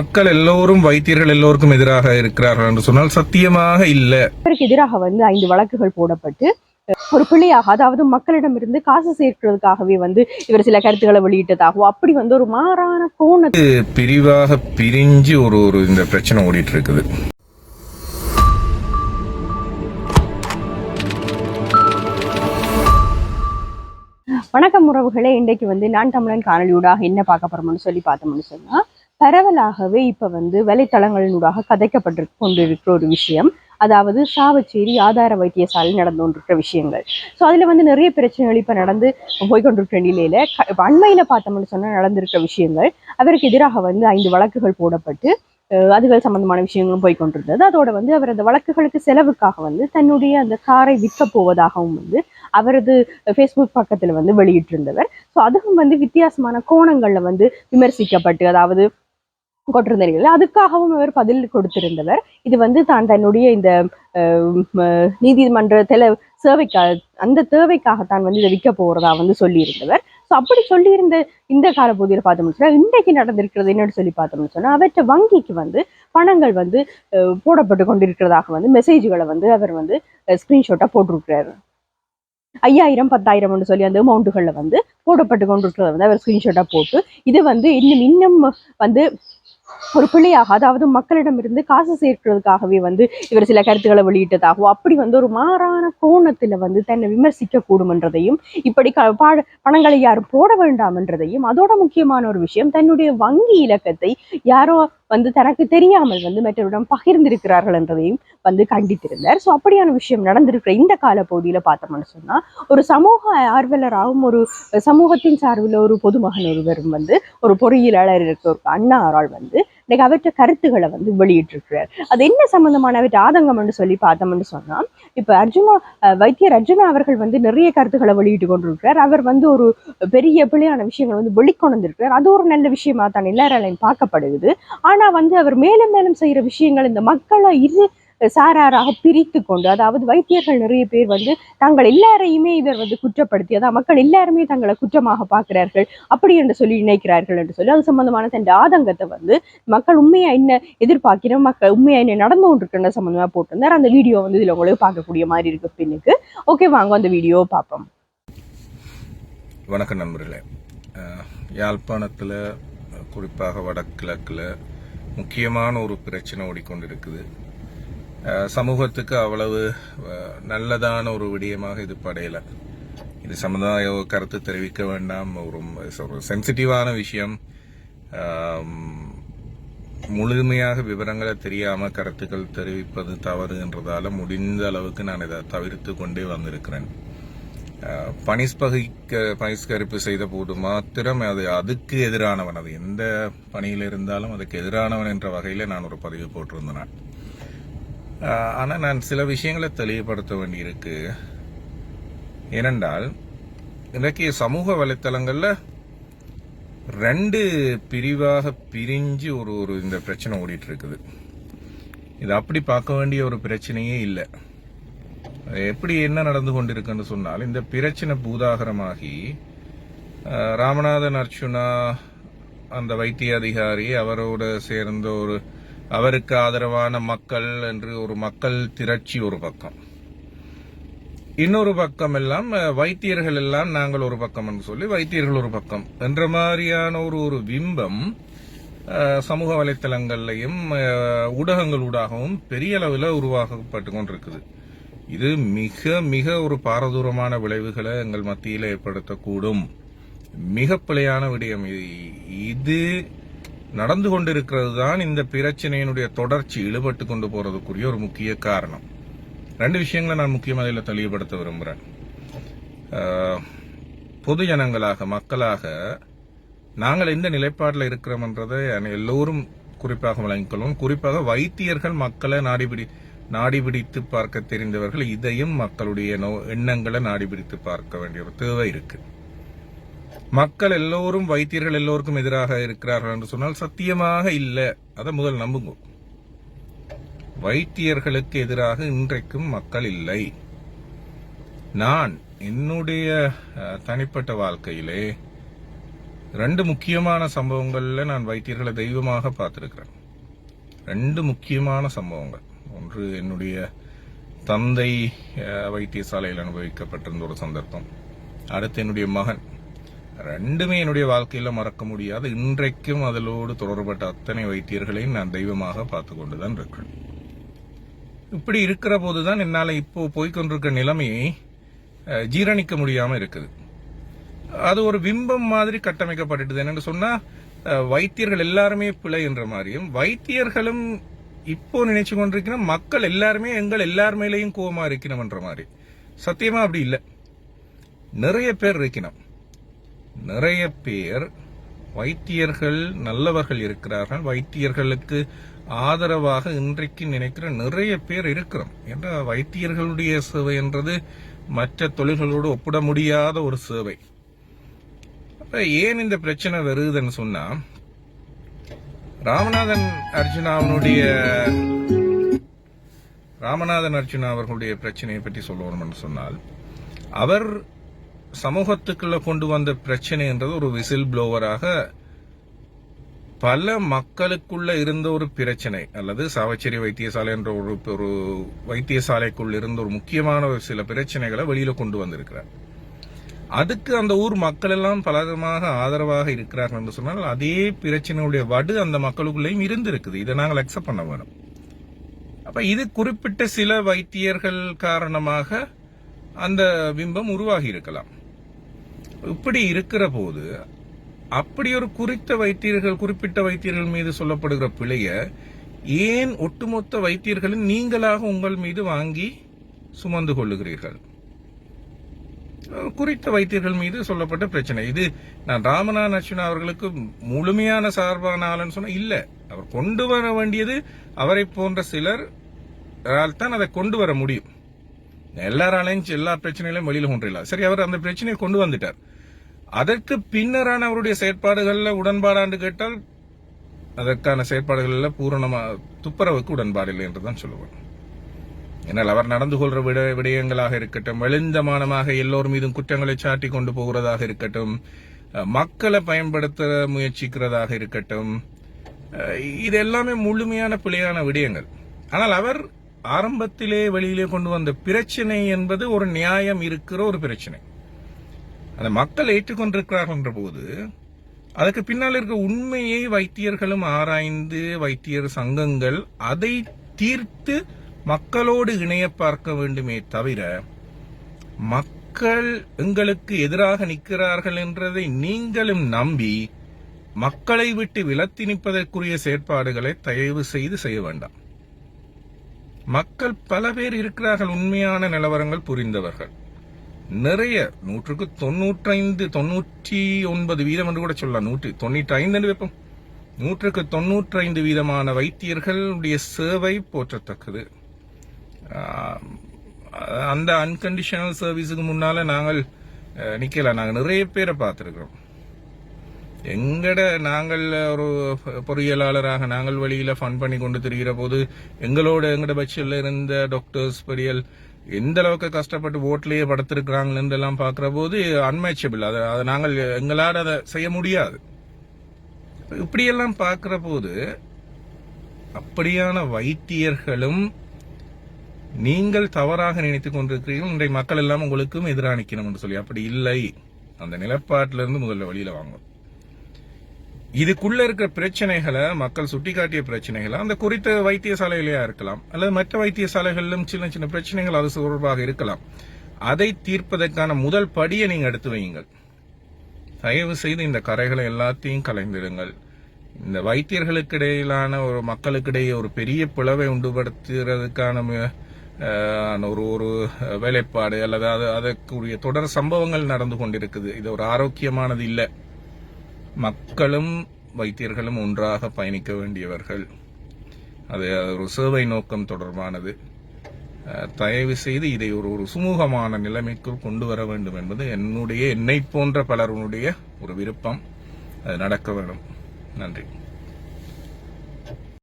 மக்கள் எல்லோரும் வைத்தியர்கள் எல்லோருக்கும் எதிராக இருக்கிறார்கள் என்று சொன்னால் சத்தியமாக இல்ல. இவருக்கு எதிராக வந்து ஐந்து வழக்குகள் போடப்பட்டு ஒரு பிள்ளையாக அதாவது மக்களிடமிருந்து காசு சேர்க்கிறதுக்காகவே வந்து இவர் சில கருத்துக்களை வெளியிட்டதாகவோ அப்படி வந்து ஒரு மாறான கோண பிரிவாக பிரிஞ்சு ஒரு ஒரு இந்த பிரச்சனை ஓடிட்டு இருக்குது வணக்கம் உறவுகளே இன்றைக்கு வந்து நான் தமிழன் காணொலியூடாக என்ன பார்க்க போறோம்னு சொல்லி பார்த்தோம்னு சொன்னா பரவலாகவே இப்போ வந்து வலைத்தளங்களினூடாக கதைக்கப்பட்டு கொண்டிருக்கிற ஒரு விஷயம். அதாவது சாவச்சேரி ஆதார வைத்தியசாலை நடந்து கொண்டிருக்கிற விஷயங்கள். ஸோ அதில் வந்து நிறைய பிரச்சனைகள் இப்போ நடந்து போய்கொண்டிருக்கிற நிலையில் க- பார்த்தோம்னு சொன்னால் நடந்திருக்கிற விஷயங்கள் அவருக்கு எதிராக வந்து ஐந்து வழக்குகள் போடப்பட்டு அதுகள் சம்பந்தமான விஷயங்களும் போய்கொண்டிருந்தது. அதோட வந்து அவர் அந்த வழக்குகளுக்கு செலவுக்காக வந்து தன்னுடைய அந்த காரை விற்க போவதாகவும் வந்து அவரது ஃபேஸ்புக் பக்கத்தில் வந்து வெளியிட்டிருந்தவர். ஸோ அதுவும் வந்து வித்தியாசமான கோணங்களில் வந்து விமர்சிக்கப்பட்டு அதாவது கொண்டிருந்தீர்கள். அதுக்காகவும் அவர் பதில் கொடுத்திருந்தவர். இது வந்து தான் தன்னுடைய இந்த நீதிமன்ற தெல சேவைக்காக அந்த தேவைக்காகத்தான் வந்து இதை விற்க போறதா வந்து சொல்லியிருந்தவர். ஸோ அப்படி சொல்லியிருந்த இந்த காலப்பகுதியில் பார்த்தோம்னு சொன்னால் இன்றைக்கு நடந்திருக்கிறது என்னன்னு சொல்லி பார்த்தோம்னு சொன்னா அவற்றை வங்கிக்கு வந்து பணங்கள் வந்து போடப்பட்டு கொண்டிருக்கிறதாக வந்து மெசேஜ்களை வந்து அவர் வந்து ஸ்கிரீன்ஷாட்டா போட்டிருக்கிறாரு. ஐயாயிரம் பத்தாயிரம்னு சொல்லி அந்த அமௌண்ட்டுகளில் வந்து போடப்பட்டு கொண்டிருக்கிறத வந்து அவர் ஸ்கிரீன்ஷாட்டாக போட்டு இது வந்து இன்னும் இன்னும் வந்து ஒரு பிள்ளையாக அதாவது மக்களிடமிருந்து காசு சேர்க்கிறதுக்காகவே வந்து இவர் சில கருத்துக்களை வெளியிட்டதாகவோ அப்படி வந்து ஒரு மாறான கோணத்துல வந்து தன்னை விமர்சிக்க கூடுமென்றதையும் இப்படி க- பாட பணங்களை யாரும் போட வேண்டாம் என்றதையும் அதோட முக்கியமான ஒரு விஷயம் தன்னுடைய வங்கி இலக்கத்தை யாரோ வந்து தனக்கு தெரியாமல் வந்து மற்றவரிடம் பகிர்ந்திருக்கிறார்கள் என்றதையும் வந்து கண்டித்திருந்தார். ஸோ அப்படியான விஷயம் நடந்திருக்கிற இந்த கால பகுதியில் பார்த்தோம்னு சொன்னா ஒரு சமூக ஆர்வலராகவும் ஒரு சமூகத்தின் சார்பில் ஒரு பொதுமகன் ஒருவரும் வந்து ஒரு பொறியியலாளர் இருக்க ஒரு அண்ணா ஆரால் வந்து இன்னைக்கு அவற்ற கருத்துக்களை வந்து வெளியிட்டிருக்கிறார். அது என்ன சம்பந்தமான அவற்றை ஆதங்கம்னு சொல்லி பார்த்தோம்னு சொன்னால் இப்போ அர்ஜுனா வைத்தியர் அர்ஜுனா அவர்கள் வந்து நிறைய கருத்துக்களை வெளியிட்டு கொண்டிருக்கிறார். அவர் வந்து ஒரு பெரிய பிள்ளையான விஷயங்கள் வந்து வெளிக்கொண்டிருக்கிறார் அது ஒரு நல்ல விஷயமா தான் எல்லாராலையும் பார்க்கப்படுகிறது. ஆனால் வந்து அவர் மேலும் மேலும் செய்கிற விஷயங்கள் இந்த மக்களை இரு சாராராக பிரித்து கொண்டு அதாவது வைத்தியர்கள் நிறைய பேர் வந்து தாங்கள் எல்லாரையுமே இவர் வந்து குற்றப்படுத்தி அதாவது மக்கள் எல்லாருமே தங்களை குற்றமாக பார்க்கிறார்கள் அப்படி என்று சொல்லி நினைக்கிறார்கள் என்று சொல்லி அது சம்பந்தமான தன் ஆதங்கத்தை வந்து மக்கள் உண்மையா என்ன எதிர்பார்க்கிறோம் மக்கள் உண்மையா என்ன நடந்து கொண்டிருக்கின்ற சம்பந்தமா போட்டிருந்தார். அந்த வீடியோ வந்து இதுல உங்களுக்கு பார்க்கக்கூடிய மாதிரி இருக்கு பின்னுக்கு. ஓகே வாங்க அந்த வீடியோ பார்ப்போம். வணக்கம் நண்பர்களே. யாழ்ப்பாணத்தில் குறிப்பாக வடகிழக்கில் முக்கியமான ஒரு பிரச்சனை ஓடிக்கொண்டிருக்குது. சமூகத்துக்கு அவ்வளவு நல்லதான ஒரு விடயமாக இது படையல. இது சமுதாய கருத்து தெரிவிக்க வேண்டாம். ஒரு சென்சிட்டிவான விஷயம். முழுமையாக விவரங்களை தெரியாம கருத்துக்கள் தெரிவிப்பது தவறு என்றதால முடிந்த அளவுக்கு நான் இதை தவிர்த்து கொண்டே வந்திருக்கிறேன். பனிஸ்பகிக்க பனிஸ்கரிப்பு செய்த போது மாத்திரம் அது அதுக்கு எதிரானவன். அது எந்த பணியில் இருந்தாலும் அதுக்கு எதிரானவன் என்ற வகையில் நான் ஒரு பதிவு போட்டிருந்தேன். ஆனால் நான் சில விஷயங்களை தெளிவுபடுத்த வேண்டியிருக்கு ஏனென்றால் இன்றைக்கு சமூக வலைத்தளங்களில் ரெண்டு பிரிவாக பிரிஞ்சு ஒரு ஒரு இந்த பிரச்சனை ஓடிட்டு இருக்குது இது அப்படி பார்க்க வேண்டிய ஒரு பிரச்சனையே இல்லை. எப்படி என்ன நடந்து கொண்டிருக்குன்னு சொன்னால் இந்த பிரச்சனை பூதாகரமாகி ராமநாதன் அர்ச்சுனா அந்த வைத்திய அதிகாரி அவரோட சேர்ந்த ஒரு அவருக்கு ஆதரவான மக்கள் என்று ஒரு மக்கள் திரட்சி ஒரு பக்கம். இன்னொரு பக்கம் எல்லாம் வைத்தியர்கள் எல்லாம் நாங்கள் ஒரு பக்கம் என்று சொல்லி வைத்தியர்கள் ஒரு பக்கம். என்ற மாதிரியான ஒரு ஒரு பிம்பம் சமூக வலைத்தளங்கள்லையும் ஊடகங்கள் ஊடகங்களூடாகவும் பெரிய அளவில் உருவாக்கப்பட்டு கொண்டிருக்குது. இது மிக மிக ஒரு பாரதூரமான விளைவுகளை எங்கள் மத்தியில் ஏற்படுத்தக்கூடும். மிக பிழையான விடயம். இது- இது நடந்து கொண்டிருக்கிறது தான் இந்த பிரச்சனையினுடைய தொடர்ச்சி இழுபட்டு கொண்டு போறதுக்குரிய ஒரு முக்கிய காரணம். ரெண்டு விஷயங்களை நான் முக்கியமாக இதில் தெளிவுபடுத்த விரும்புகிறேன் பொது ஜனங்களாக மக்களாக நாங்கள் எந்த நிலைப்பாட்டில் இருக்கிறோம்ன்றதை எல்லோரும் குறிப்பாக வழங்கிக்கொள்வோம் குறிப்பாக வைத்தியர்கள் மக்களை நாடிபிடி நாடிபிடித்து பார்க்க தெரிந்தவர்கள் இதையும் மக்களுடைய நோ- எண்ணங்களை நாடிபிடித்து பார்க்க வேண்டிய ஒரு தேவை இருக்குது மக்கள் எல்லோரும் வைத்தியர்கள் எல்லோருக்கும் எதிராக இருக்கிறார்கள் என்று சொன்னால் சத்தியமாக இல்லை. அதை முதல் நம்புங்க. வைத்தியர்களுக்கு எதிராக இன்றைக்கும் மக்கள் இல்லை. நான் என்னுடைய தனிப்பட்ட வாழ்க்கையிலே ரெண்டு முக்கியமான சம்பவங்கள்ல நான் வைத்தியர்களை தெய்வமாக பார்த்திருக்கிறேன். ரெண்டு முக்கியமான சம்பவங்கள். ஒன்று என்னுடைய தந்தை அஹ், வைத்தியசாலையில் அனுபவிக்கப்பட்டிருந்த ஒரு சந்தர்ப்பம். அடுத்து என்னுடைய மகன். ரெண்டுமே என்னுடைய வாழ்க்கையில மறக்க முடியாது. இன்றைக்கும் அதிலோடு தொடர்பட்ட அத்தனை வைத்தியர்களையும் நான் தெய்வமாக பார்த்து கொண்டுதான் இருக்கிறேன். இப்படி இருக்கிற போதுதான் என்னால இப்போ போய்கொண்டிருக்க நிலைமையை ஜீரணிக்க முடியாம இருக்குது. அது ஒரு பிம்பம் மாதிரி கட்டமைக்கப்பட்டுது என்னன்னு சொன்னா வைத்தியர்கள் எல்லாருமே பிழை என்ற மாதிரியும் வைத்தியர்களும் இப்போ நினைச்சு கொண்டிருக்கிற மக்கள் எல்லாருமே எங்கள் எல்லார் மேலேயும் கோவமா இருக்கணும்ன்ற மாதிரி. சத்தியமா அப்படி இல்லை. நிறைய பேர் இருக்கணும். நிறைய பேர் வைத்தியர்கள் நல்லவர்கள் இருக்கிறார்கள். வைத்தியர்களுக்கு ஆதரவாக இன்றைக்கு நினைக்கிற நிறைய பேர் இருக்கிறோம். ஏன்னா வைத்தியர்களுடைய சேவை என்றது மற்ற தொழில்களோடு ஒப்பிட முடியாத ஒரு சேவை. ஏன் இந்த பிரச்சனை வருதுன்னு சொன்னா ராமநாதன் அர்ஜுனாவனுடைய ராமநாதன் அர்ஜுனா அவர்களுடைய பிரச்சனையை பற்றி சொல்லணும்னு சொன்னால் அவர் சமூகத்துக்குள்ள கொண்டு வந்த பிரச்சனை என்றது ஒரு விசில் ப்ளோவராக பல மக்களுக்குள்ள இருந்த ஒரு பிரச்சனை. அல்லது சாவச்சேரி வைத்தியசாலை என்ற ஒரு ஒரு வைத்தியசாலைக்குள் இருந்த ஒரு முக்கியமான ஒரு சில பிரச்சனைகளை வெளியில கொண்டு வந்திருக்கிறார். அதுக்கு அந்த ஊர் மக்கள் எல்லாம் பலவிதமாக ஆதரவாக இருக்கிறார்கள் என்று சொன்னால் அதே பிரச்சனையுடைய வடு அந்த மக்களுக்குள்ளேயும் இருந்திருக்குது. இதை நாங்கள் அக்செப்ட் பண்ண வேணும். அப்ப இது குறிப்பிட்ட சில வைத்தியர்கள் காரணமாக அந்த பிம்பம் உருவாகி இருக்கலாம். இப்படி இருக்கிற போது அப்படி ஒரு குறித்த வைத்தியர்கள் குறிப்பிட்ட வைத்தியர்கள் மீது சொல்லப்படுகிற பிழைய ஏன் ஒட்டுமொத்த வைத்தியர்களும் நீங்களாக உங்கள் மீது வாங்கி சுமந்து கொள்ளுகிறீர்கள்? குறித்த வைத்தியர்கள் மீது சொல்லப்பட்ட பிரச்சனை. இது நான் ராமநாதன் அர்ச்சுனா அவர்களுக்கு முழுமையான சார்பான ஆளுன்னு சொன்னா இல்ல. அவர் கொண்டு வர வேண்டியது அவரை போன்ற சிலர் தான் அதை கொண்டு வர முடியும். எல்லாராலையும் எல்லா பிரச்சனைகளையும் வெளியில் கொண்டிடலாம் சரி அவர் அந்த பிரச்சனையை கொண்டு வந்துட்டார். அதற்கு பின்னரான அவருடைய செயற்பாடுகள்ல உடன்பாடாண்டு கேட்டால் அதற்கான செயற்பாடுகள்ல பூரணமா துப்புரவுக்கு உடன்பாடு இல்லை என்றுதான் சொல்லுவேன் ஏனால் அவர் நடந்து கொள்ற விட விடயங்களாக இருக்கட்டும் வெளிந்தமானமாக எல்லோர் மீதும் குற்றங்களை சாட்டி கொண்டு போகிறதாக இருக்கட்டும் மக்களை பயன்படுத்த முயற்சிக்கிறதாக இருக்கட்டும் இது எல்லாமே முழுமையான பிழையான விடயங்கள். ஆனால் அவர் ஆரம்பத்திலே வெளியிலே கொண்டு வந்த பிரச்சனை என்பது ஒரு நியாயம் இருக்கிற ஒரு பிரச்சனை. அந்த மக்கள் ஏற்றுக்கொண்டிருக்கிறார்கள் என்ற போது அதுக்கு பின்னால் இருக்க உண்மையை வைத்தியர்களும் ஆராய்ந்து வைத்தியர் சங்கங்கள் அதை தீர்த்து மக்களோடு இணைய பார்க்க வேண்டுமே தவிர மக்கள் எங்களுக்கு எதிராக நிற்கிறார்கள் என்றதை நீங்களும் நம்பி மக்களை விட்டு விலத்தி நிற்பதற்குரிய செயற்பாடுகளை தயவு செய்து செய்ய வேண்டாம். மக்கள் பல பேர் இருக்கிறார்கள் உண்மையான நிலவரங்கள் புரிந்தவர்கள். நிறைய நூற்றுக்கு தொண்ணூற்றைந்து தொண்ணூற்றி ஒன்பது வீதம் என்று கூட சொல்லலாம். நூற்றி தொண்ணூற்றி ஐந்து என்று வைப்போம். நூற்றுக்கு தொண்ணூற்றைந்து வீதமான வைத்தியர்களுடைய சேவை போற்றத்தக்கது. அந்த அன்கண்டிஷனல் சர்வீஸுக்கு முன்னால நாங்கள் அஹ், நிக்கல. நாங்கள் நிறைய பேரை பார்த்துருக்கிறோம். எங்கட நாங்கள் ஒரு பொறியியலாளராக நாங்கள் வழியில் ஃபன் பண்ணி கொண்டு திரிகிற போது எங்களோட எங்கட பட்சியில் இருந்த டாக்டர்ஸ் பொறியியல் எந்த அளவுக்கு கஷ்டப்பட்டு ஓட்லேயே படுத்திருக்கிறாங்களென்றெல்லாம் எல்லாம் போது அன்மேச்சபிள் அதை அதை நாங்கள் எங்களால் அதை செய்ய முடியாது. இப்படியெல்லாம் பார்க்குற போது அப்படியான வைத்தியர்களும் நீங்கள் தவறாக நினைத்துக் கொண்டிருக்கிறீர்கள். இன்றைய மக்கள் எல்லாம் உங்களுக்கும் எதிராக நிற்கணும் என்று சொல்லி அப்படி இல்லை. அந்த நிலப்பாட்டிலிருந்து முதல்ல வெளியில வாங்கணும். இதுக்குள்ள இருக்கிற பிரச்சனைகளை மக்கள் சுட்டிக்காட்டிய பிரச்சனைகளை அந்த குறித்த வைத்தியசாலையிலேயா இருக்கலாம். அல்லது மற்ற வைத்தியசாலைகளிலும் சின்ன சின்ன பிரச்சனைகள் அது தொடர்பாக இருக்கலாம். அதை தீர்ப்பதற்கான முதல் படியை நீங்க எடுத்து வையுங்கள். தயவு செய்து இந்த கரைகளை எல்லாத்தையும் கலைந்திடுங்கள். இந்த வைத்தியர்களுக்கு இடையிலான ஒரு மக்களுக்கிடையே ஒரு பெரிய பிளவை உண்டுபடுத்துறதுக்கான ஒரு ஒரு வேலைப்பாடு அல்லது அது அதற்குரிய தொடர் சம்பவங்கள் நடந்து கொண்டிருக்குது. இது ஒரு ஆரோக்கியமானது இல்லை. மக்களும் வைத்தியர்களும் ஒன்றாக பயணிக்க வேண்டியவர்கள். அது அது ஒரு சேவை நோக்கம் தொடர்பானது. தயவு செய்து இதை ஒரு ஒரு சுமூகமான நிலைமைக்குள் கொண்டு வர வேண்டும் என்பது என்னுடைய என்னை போன்ற பலருடைய ஒரு விருப்பம். அது நடக்க வேண்டும். நன்றி.